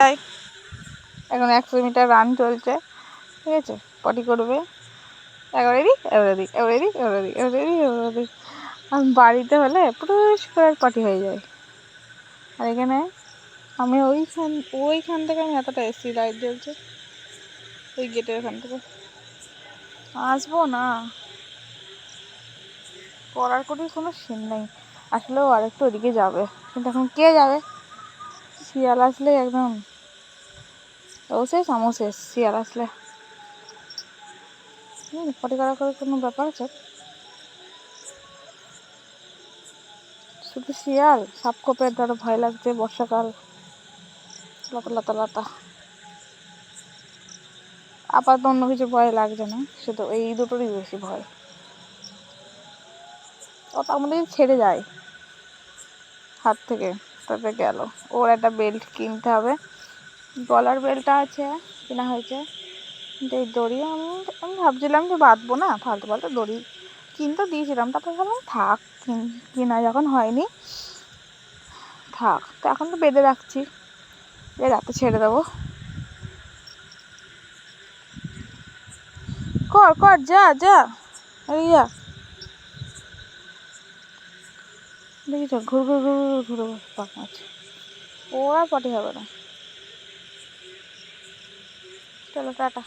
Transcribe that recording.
তাই? এখন একশো মিটার রান চলছে, ঠিক আছে? পটি করবে। এবারে দিক এবারে দিক এবারে দিক, এবারে এবারে আর বাড়িতে হলে পুরুষ করে পটি হয়ে যায়। আর এখানে আমি ওইখান ওইখান থেকে আমি এতটা এসি লাইট জ্বলছে, ওই গেটের ওখান থেকে। আসব না। করার কোনো কোনো সিন নেই। আসলেও আরেকটু ওদিকে যাবে। কিন্তু এখন কে যাবে? শিয়াল আসলে একদম। ও শেষ আমও শেষ, শিয়াল আসলে। হুম পটি করা করে কোনো ব্যাপার আছে? শুধু শিয়াল? সাপ খোপের ধরো ভয় লাগছে বর্ষাকাল। লতা লতা লতা। আপাতত অন্য কিছু ভয় লাগছে না শুধু এই দুটোরই বেশি ভয়। তার মধ্যে ছেড়ে যায়, হাত থেকে। তাতে গেল। ওর একটা বেল্ট কিনতে হবে। গলার বেল্টটা আছে, কেনা হয়েছে। কিন্তু এই দড়ি আমি আমি ভাবছিলাম যে বাঁধবো না, ফালতু ফালতু দড়ি কিনতে দিয়েছিলাম। তারপর ভাবলাম, থাক, কেনা যখন হয়নি, থাক, তো এখন তো বেঁধে রাখছি। যে রাতে ছেড়ে দেবো। কর কর, যা যা, এই যা। দেখি তো ঘুর ঘুর ঘুর ঘুর, ঘুরে, পাক আছে ও আর পটি হবে না। চলো, টাটা।